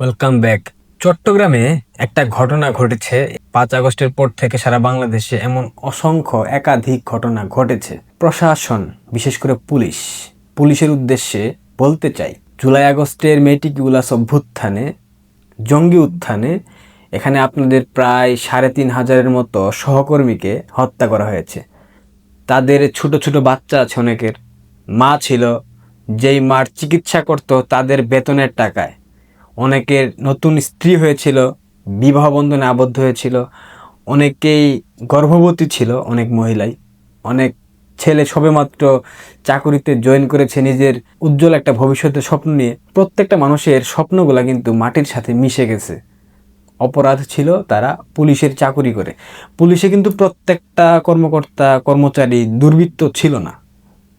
Welcome back চট্টগ্রামে একটা ঘটনা ঘটেছে। পাঁচ আগস্টের পর থেকে সারা বাংলাদেশে এমন অসংখ্য একাধিক ঘটনা ঘটেছে। প্রশাসন, বিশেষ করে পুলিশ, পুলিশের উদ্দেশ্যে বলতে চাই, জুলাই আগস্টের মেটিকুলাস অভ্যুত্থানে, জঙ্গি উত্থানে, এখানে আপনাদের প্রায় সাড়ে তিন হাজারের মতো সহকর্মীকে হত্যা করা হয়েছে। তাদের ছোট ছোট বাচ্চা আছে অনেকের। মা ছিল, যেই মার চিকিৎসা করত তাদের বেতনের টাকায়। অনেকের নতুন স্ত্রী হয়েছিল, বিবাহ বন্ধনে আবদ্ধ হয়েছিল, অনেকেই গর্ভবতী ছিল অনেক মহিলাই। অনেক ছেলে সবেমাত্র চাকুরিতে জয়েন করেছে নিজের উজ্জ্বল একটা ভবিষ্যতের স্বপ্ন নিয়ে। প্রত্যেকটা মানুষের স্বপ্নগুলা কিন্তু মাটির সাথে মিশে গেছে। অপরাধ ছিল তারা পুলিশের চাকুরি করে। পুলিশে কিন্তু প্রত্যেকটা কর্মকর্তা, কর্মচারী দুর্বৃত্ত ছিল না।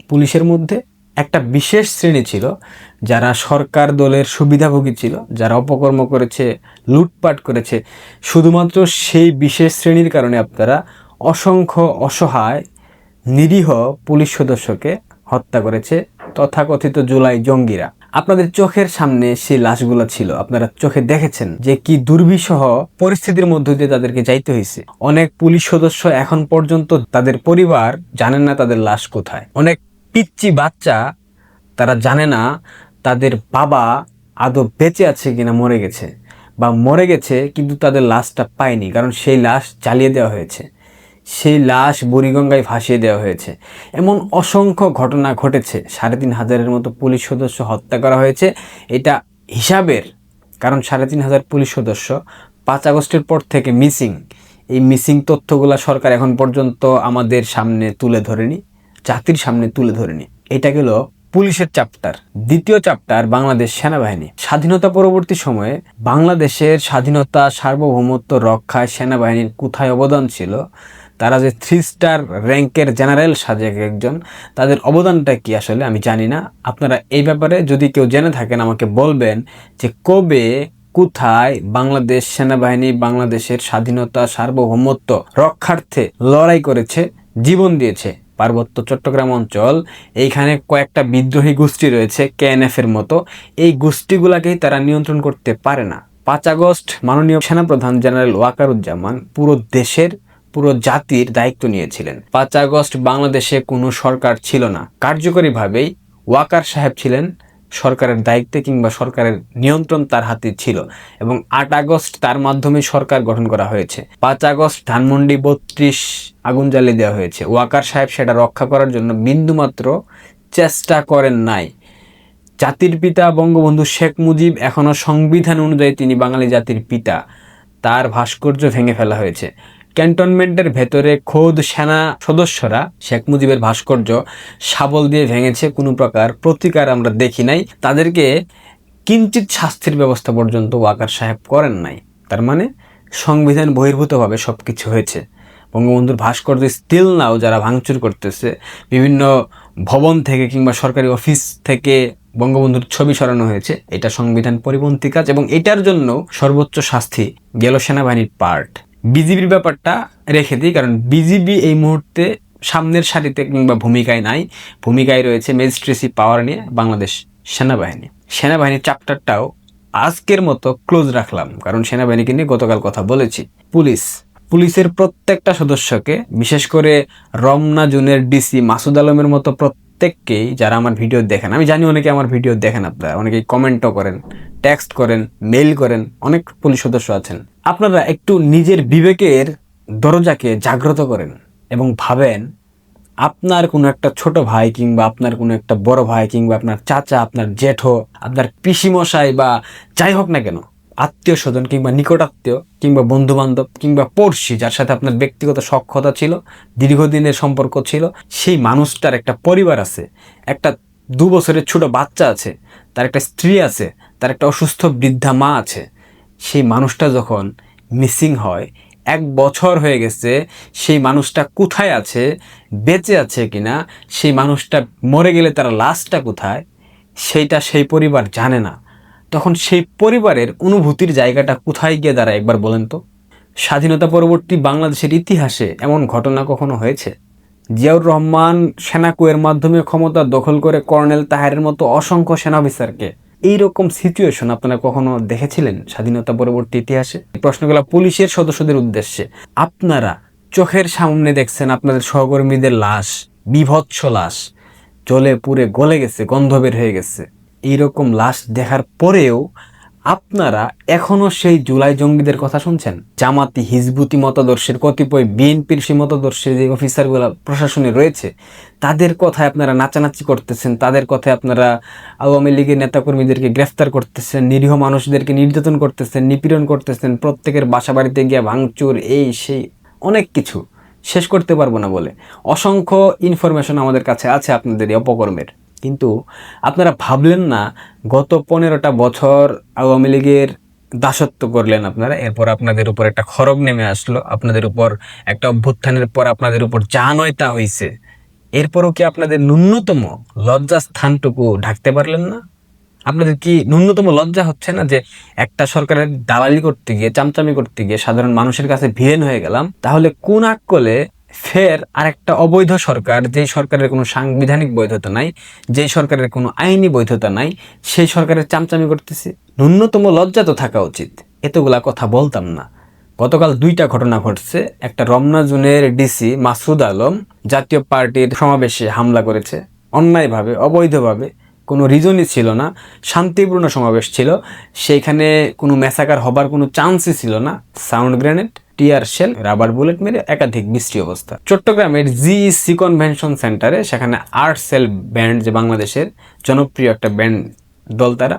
পুলিশের মধ্যে একটা বিশেষ শ্রেণি ছিল যারা সরকার দলের সুবিধাভোগী ছিল, যারা অপকর্ম করেছে, লুটপাট করেছে, শুধুমাত্র সেই বিশেষ শ্রেণির কারণে আপনারা অসংখ্য অসহায়, নিরীহ পুলিশ সদস্যকে হত্যা করেছে তথাকথিত জুলাই জঙ্গিরা। আপনাদের চোখের সামনে সেই লাশগুলো ছিল। আপনারা চোখে দেখেছেন যে কি দুর্বিষহ পরিস্থিতির মধ্য দিয়ে তাদেরকে যাইতে হয়েছে অনেক পুলিশ সদস্য এখন পর্যন্ত তাদের পরিবার জানেন না তাদের লাশ কোথায়। অনেক পিচ্চি বাচ্চা তারা জানে না তাদের বাবা আদৌ বেঁচে আছে কিনা মরে গেছে বা মরে গেছে কিন্তু তাদের লাশটা পায়নি, কারণ সেই লাশ জ্বালিয়ে দেওয়া হয়েছে। সেই লাশ বুড়িগঙ্গায় ভাসিয়ে দেওয়া হয়েছে। এমন অসংখ্য ঘটনা ঘটেছে। সাড়ে তিন হাজারের মতো পুলিশ সদস্য হত্যা করা হয়েছে। এটা হিসাবের, কারণ সাড়ে তিন হাজার পুলিশ সদস্য পাঁচ আগস্টের পর থেকে মিসিং। এই মিসিং তথ্যগুলো সরকার এখন পর্যন্ত আমাদের সামনে তুলে ধরেনি, জাতির সামনে তুলে ধরেনি। এটা গেল পুলিশের চ্যাপ্টার দ্বিতীয় চ্যাপ্টার বাংলাদেশ সেনাবাহিনী। স্বাধীনতা পরবর্তী সময়ে বাংলাদেশের স্বাধীনতা, সার্বভৌমত্ব রক্ষায় সেনাবাহিনীর কোথায় অবদান ছিল? তারা যে থ্রি স্টার র্যাঙ্কের জেনারেল সাজেক একজন, তাদের অবদানটা কি আসলে আমি জানি না। আপনারা এই ব্যাপারে যদি কেউ জেনে থাকেন, আমাকে বলবেন যে কবে, কোথায় বাংলাদেশ সেনাবাহিনী বাংলাদেশের স্বাধীনতা, সার্বভৌমত্ব রক্ষার্থে লড়াই করেছে, জীবন দিয়েছে। পার্বত্য চট্টগ্রাম অঞ্চল, এইখানে কয়েকটা বিদ্রোহী গোষ্ঠী রয়েছে কেএনএফের মতো। এই গোষ্ঠীগুলাকেই তারা নিয়ন্ত্রণ করতে পারে না। পাঁচ আগস্ট মাননীয় সেনাপ্রধান জেনারেল ওয়াকারুজ্জামান পুরো দেশের, পুরো জাতির দায়িত্ব নিয়েছিলেন। পাঁচ আগস্ট বাংলাদেশে কোনো সরকার ছিল না। কার্যকরীভাবেই ওয়াকার সাহেব ছিলেন সরকারের দায়িত্বে কিংবা সরকারের নিয়ন্ত্রণ তার হাতে ছিল এবং আট আগস্ট তার মাধ্যমে সরকার গঠন করা হয়েছে। পাঁচ আগস্ট ধানমন্ডি বত্রিশ আগুন জ্বালিয়ে দেওয়া হয়েছে। ওয়াকার সাহেব সেটা রক্ষা করার জন্য বিন্দুমাত্র চেষ্টা করেন নাই। জাতির পিতা বঙ্গবন্ধু শেখ মুজিব এখনও সংবিধান অনুযায়ী তিনি বাঙালি জাতির পিতা। তার ভাস্কর্য ভেঙে ফেলা হয়েছে। ক্যান্টনমেন্টের ভেতরে খোদ সেনা সদস্যরা, শেখ মুজিবের ভাস্কর্য শাবল দিয়ে ভেঙেছে, কোনো প্রকার প্রতিকার আমরা দেখি নাই। তাদেরকে কিঞ্চিত শাস্তির ব্যবস্থা পর্যন্ত ওয়াকার সাহেব করেন নাই। তার মানে সংবিধান বহির্ভূতভাবে সব কিছু হয়েছে। বঙ্গবন্ধুর ভাস্কর্য স্টিল নাও যারা ভাঙচুর করতেছে, বিভিন্ন ভবন থেকে কিংবা সরকারি অফিস থেকে বঙ্গবন্ধুর ছবি সরানো হয়েছে, এটা সংবিধান পরিপন্থী কাজ এবং এটার জন্য সর্বোচ্চ শাস্তি গেল সেনাবাহিনীর পার্ট বিজিবির ব্যাপারটা রেখে দিই, কারণ বিজিবি এই মুহূর্তে সামনের সারিতে কিংবা ভূমিকায় নাই। ভূমিকায় রয়েছে ম্যাজিস্ট্রেসি পাওয়ার নিয়ে বাংলাদেশ সেনাবাহিনী। সেনাবাহিনীর চ্যাপ্টারটাও আজকের মতো ক্লোজ রাখলাম, কারণ সেনাবাহিনীকে নিয়ে গতকাল কথা বলেছি। পুলিশ, পুলিশের প্রত্যেকটা সদস্যকে, বিশেষ করে রমনা জুনের ডিসি মাসুদ আলমের মতো প্রত্যেককেই যারা আমার ভিডিও দেখেন, আমি জানি অনেকে আমার ভিডিও দেখেন আপনারা অনেকেই কমেন্টও করেন টেক্সট করেন মেইল করেন, অনেক পুলিশ সদস্য আছেন। আপনারা একটু নিজের বিবেকের দরজাকে জাগ্রত করেন এবং ভাবেন, আপনার কোনো একটা ছোট ভাই কিংবা আপনার কোনো একটা বড় ভাই কিংবা আপনার চাচা, আপনার জেঠো, আপনার পিসিমশাই বা যাই হোক না কেন আত্মীয় স্বজন কিংবা নিকটাত্মীয় কিংবা বন্ধু বান্ধব কিংবা পড়শি যার সাথে আপনার ব্যক্তিগত সক্ষতা ছিল, দীর্ঘদিনের সম্পর্ক ছিল, সেই মানুষটার একটা পরিবার আছে, একটা দু বছরের ছোট বাচ্চা আছে, তার একটা স্ত্রী আছে, তার একটা অসুস্থ বৃদ্ধা মা আছে। সেই মানুষটা যখন মিসিং হয়, এক বছর হয়ে গেছে, সেই মানুষটা কোথায় আছে, বেঁচে আছে কিনা, সেই মানুষটা মরে গেলে তার লাশটা কোথায়, সেইটা সেই পরিবার জানে না। তখন সেই পরিবারের অনুভূতির জায়গাটা কোথায় গিয়ে দাঁড়ায় একবার বলেন তো? স্বাধীনতা পরবর্তী বাংলাদেশের ইতিহাসে এমন ঘটনা কখনো হয়েছে? জিয়াউর রহমান সেনা কুয়ের মাধ্যমে ক্ষমতা দখল করে কর্নেল তাহারের মতো অসংখ্য সেনা অফিসারকে এইরকম সিচুয়েশন আপনারা কখনো দেখেছিলেন স্বাধীনতা পরবর্তী ইতিহাসে? প্রশ্নগুলো পুলিশের সদস্যদের উদ্দেশ্যে। আপনারা চোখের সামনে দেখছেন আপনাদের সহকর্মীদের লাশ, বিভৎস লাশ জলে পুড়ে গলে গেছে, গন্ধ বের হয়ে গেছে। এইরকম লাশ দেখার পরেও আপনারা এখনও সেই জুলাই জঙ্গিদের কথা শুনছেন? জামাতি হিজবুতি মতাদর্শের, কতিপয় বিএনপির সেই মতাদর্শের যে অফিসারগুলো প্রশাসনে রয়েছে, তাদের কথায় আপনারা নাচানাচি করতেছেন, তাদের কথায় আপনারা আওয়ামী লীগের নেতাকর্মীদেরকে গ্রেফতার করতেছেন, নিরীহ মানুষদেরকে নির্যাতন করতেছেন, নিপীড়ন করতেছেন, প্রত্যেকের বাসা বাড়িতে গিয়ে ভাঙচুর, এই, সেই, অনেক কিছু। শেষ করতে পারব না বলে। অসংখ্য ইনফরমেশন আমাদের কাছে আছে আপনাদের এই অপকর্মের। কিন্তু আপনারা ভাবলেন না, গত পনেরোটা বছর আওয়ামী লীগের দাসত্ব করলেন আপনারা, এরপর আপনাদের উপর একটা খরগ নেমে আসলো, আপনাদের উপর একটা অভ্যুত্থানের পর আপনাদের উপর যা নয় তা হয়েছে এরপরও কি আপনাদের ন্যূনতম লজ্জা স্থানটুকু ঢাকতে পারলেন না? আপনাদের কি ন্যূনতম লজ্জা হচ্ছে না যে একটা সরকারের দালালি করতে গিয়ে, চামচামি করতে গিয়ে সাধারণ মানুষের কাছে ভিলেন হয়ে গেলাম? তাহলে কোন আকলে ফের আরেকটা অবৈধ সরকার যেই সরকারের কোনো সাংবিধানিক বৈধতা নাই যেই সরকারের কোনো আইনি বৈধতা নাই, সেই সরকারের চামচামি করতেছে। ন্যূনতম লজ্জা তো থাকা উচিত। এতগুলা কথা বলতাম না। গতকাল দুইটা ঘটনা ঘটছে। একটা রমনা জুনের ডিসি মাসুদ আলম জাতীয় পার্টির সমাবেশে হামলা করেছে। অন্যায়ভাবে, অবৈধভাবে। কোনো রিজনই ছিল না। শান্তিপূর্ণ সমাবেশ ছিল। সেইখানে কোনো ম্যাসাকার হবার কোনো চান্সই ছিল না। Sound grenade. Tear shell, rubber bullet মেরে একাধিক বৃষ্টি অবস্থা। চট্টগ্রামের জিইসি কনভেনশন সেন্টারে সেখানে আর্ট সেল ব্যান্ড, যে বাংলাদেশের জনপ্রিয় একটা ব্যান্ড দল তারা,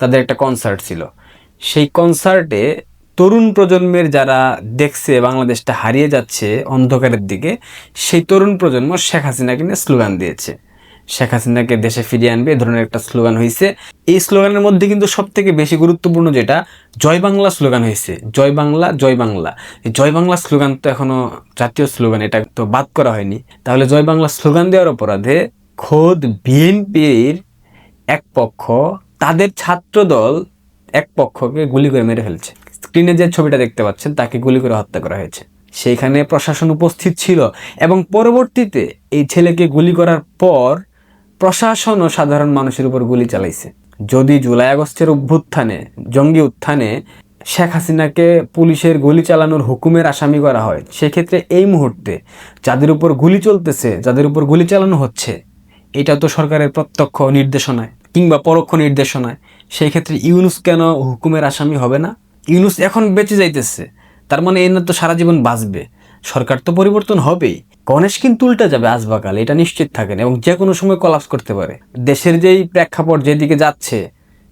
তাদের একটা কনসার্ট ছিল। সেই কনসার্টে তরুণ প্রজন্মের যারা দেখছে, বাংলাদেশটা হারিয়ে যাচ্ছে অন্ধকারের দিকে, সেই তরুণ প্রজন্ম শেখ হাসিনাকে নিয়ে স্লোগান দিয়েছে। শেখ হাসিনাকে দেশে ফিরিয়ে আনবে এ ধরনের একটা স্লোগান হয়েছে এই স্লোগানের মধ্যে কিন্তু সব থেকে বেশি গুরুত্বপূর্ণ যেটা, জয় বাংলা স্লোগান হয়েছে জয় বাংলা জয় বাংলা। এই জয় বাংলা স্লোগান তো এখনও জাতীয় স্লোগান, এটা তো বাদ করা হয়নি। তাহলে জয় বাংলা স্লোগান দেওয়ার অপরাধে খোদ বিএনপির এক পক্ষ, তাদের ছাত্রদল এক পক্ষকে গুলি করে মেরে ফেলছে। স্ক্রিনে যে ছবিটা দেখতে পাচ্ছেন, তাকে গুলি করে হত্যা করা হয়েছে। সেইখানে প্রশাসন উপস্থিত ছিল এবং পরবর্তীতে এই ছেলেকে গুলি করার পর প্রশাসন ও সাধারণ মানুষের উপর গুলি চালাইছে। যদি জুলাই আগস্টের অভ্যুত্থানে, জঙ্গি উত্থানে শেখ হাসিনাকে পুলিশের গুলি চালানোর হুকুমের আসামি করা হয়, সেক্ষেত্রে এই মুহূর্তে যাদের উপর গুলি চলতেছে, যাদের উপর গুলি চালানো হচ্ছে, এটা তো সরকারের প্রত্যক্ষ নির্দেশনায় কিংবা পরোক্ষ নির্দেশনায় সেই ক্ষেত্রে ইউনুস কেন হুকুমের আসামি হবে না? ইউনুস এখন বেঁচে যাইতেছে, তার মানে এনে তো সারা জীবন বাঁচবে। সরকার তো পরিবর্তন হবেই। গণেশ কিন্তু উল্টা যাবে আসবাকাল এটা নিশ্চিত থাকেন এবং যে কোনো সময় কলাপস করতে পারে। দেশের যেই প্রেক্ষাপট যেদিকে যাচ্ছে,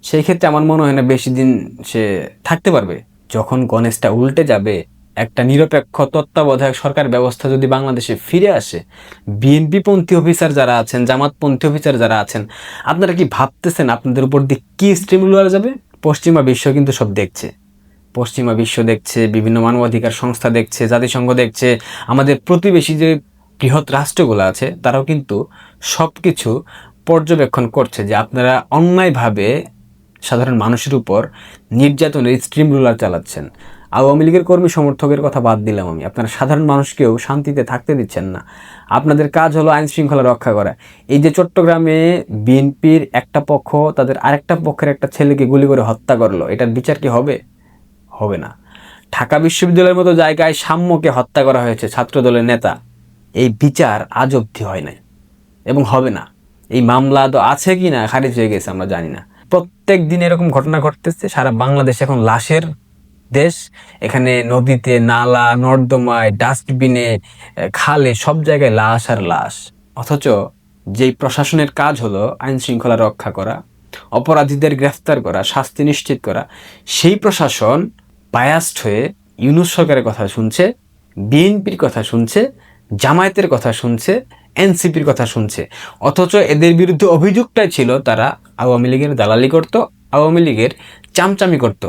সেই ক্ষেত্রে আমার মনে হয় না বেশি দিন সে থাকতে পারবে। যখন গণেশটা উল্টে যাবে, একটা নিরপেক্ষ তত্ত্বাবধায়ক সরকার ব্যবস্থা যদি বাংলাদেশে ফিরে আসে বিএনপি পন্থী অফিসার যারা আছেন, জামাতপন্থী অফিসার যারা আছেন, আপনারা কি ভাবতেছেন আপনাদের উপর দিয়ে কী স্টিমুলার যাবে? পশ্চিমা বিশ্ব কিন্তু সব দেখছে। পশ্চিমা বিশ্ব দেখছে, বিভিন্ন মানবাধিকার সংস্থা দেখছে, জাতিসংঘ দেখছে, আমাদের প্রতিবেশী যে বৃহৎ রাষ্ট্রগুলো আছে, তারাও কিন্তু সব কিছু পর্যবেক্ষণ করছে যে আপনারা অন্যায়ভাবে সাধারণ মানুষের উপর নির্যাতনের স্ট্রিম রুলার চালাচ্ছেন। আওয়ামী লীগের কর্মী সমর্থকের কথা বাদ দিলাম আমি। আপনারা সাধারণ মানুষকেও শান্তিতে থাকতে দিচ্ছেন না। আপনাদের কাজ হলো আইন শৃঙ্খলা রক্ষা করা। এই যে চট্টগ্রামে বিএনপির একটা পক্ষ, তাদের আরেকটা পক্ষের একটা ছেলেকে গুলি করে হত্যা করল, এটার বিচার কি হবে? হবে না। ঢাকা বিশ্ববিদ্যালয়ের মতো জায়গায় সাম্যকে হত্যা করা হয়েছে ছাত্রদলের নেতা। এই বিচার আজ অবধি হয় নাই এবং হবে না। এই মামলা তো আছে কি না, খারিজ হয়ে গেছে আমরা জানি না। প্রত্যেক দিন এরকম ঘটনা ঘটতেছে, সারা বাংলাদেশ এখন লাশের দেশ। এখানে নদীতে নালা, নর্দমায়, ডাস্টবিনে খালে, সব জায়গায় লাশ আর লাশ। অথচ যেই প্রশাসনের কাজ হলো আইন শৃঙ্খলা রক্ষা করা, অপরাধীদের গ্রেফতার করা, শাস্তি নিশ্চিত করা, সেই প্রশাসন বায়াস্ট হয়ে ইউনুস সরকারের কথা শুনছে, বিএনপির কথা শুনছে, জামায়াতের কথা শুনছে, এনসিপির কথা শুনছে। অথচ এদের বিরুদ্ধে অভিযোগটাই ছিল তারা আওয়ামী লীগের দালালি করত, আওয়ামী লীগের চামচামি করত।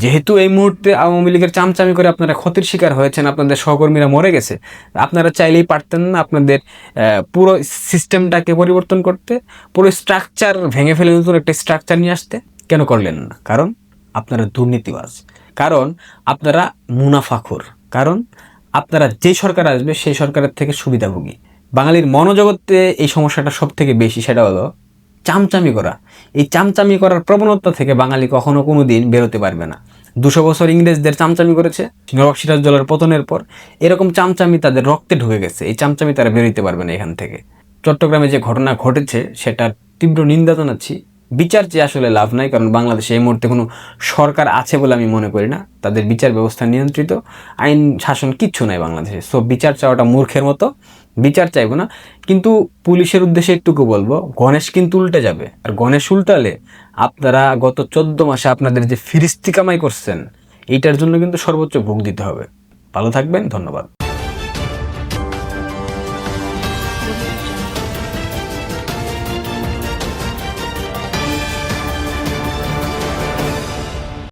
যেহেতু এই মুহূর্তে আওয়ামী লীগের চামচামি করে আপনারা ক্ষতির শিকার হয়েছেন, আপনাদের সহকর্মীরা মরে গেছে, আপনারা চাইলেই পারতেন না আপনাদের পুরো সিস্টেমটাকে পরিবর্তন করতে, পুরো স্ট্রাকচার ভেঙে ফেলে নতুন একটা স্ট্রাকচার নিয়ে আসতে। কেন করলেন না? কারণ আপনারা দুর্নীতিবাজ। কারণ আপনারা মুনাফাখোর। কারণ আপনারা যে সরকার আসবে, সেই সরকারের থেকে সুবিধাভোগী। বাঙালির মনোজগতে এই সমস্যাটা সব থেকে বেশি, সেটা হলো চামচামি করা। এই চামচামি করার প্রবণতা থেকে বাঙালি কখনো কোনো দিন বেরোতে পারবে না। দুশো বছর ইংরেজদের চামচামি করেছে, নবাব সিরাজদৌলার পতনের পর। এরকম চামচামি তাদের রক্তে ঢুকে গেছে। এই চামচামি তারা বেরোতে পারবে না এখান থেকে। চট্টগ্রামে যে ঘটনা ঘটেছে, সেটার তীব্র নিন্দা জানাচ্ছি। বিচার চেয়ে আসলে লাভ নাই, কারণ বাংলাদেশে এই মুহূর্তে কোনো সরকার আছে বলে আমি মনে করি না। তাদের বিচার ব্যবস্থা নিয়ন্ত্রিত, আইন, শাসন কিচ্ছু নাই বাংলাদেশে। সো বিচার চাওয়াটা মূর্খের মতো, বিচার চাইব না। কিন্তু পুলিশের উদ্দেশ্যে একটুকু বলব, গণেশ কিন্তু উল্টে যাবে। আর গণেশ উল্টালে আপনারা গত চোদ্দ মাসে আপনাদের যে ফিরিস্তি কামাই করছেন, এইটার জন্য কিন্তু সর্বোচ্চ ভোগ দিতে হবে। ভালো থাকবেন, ধন্যবাদ।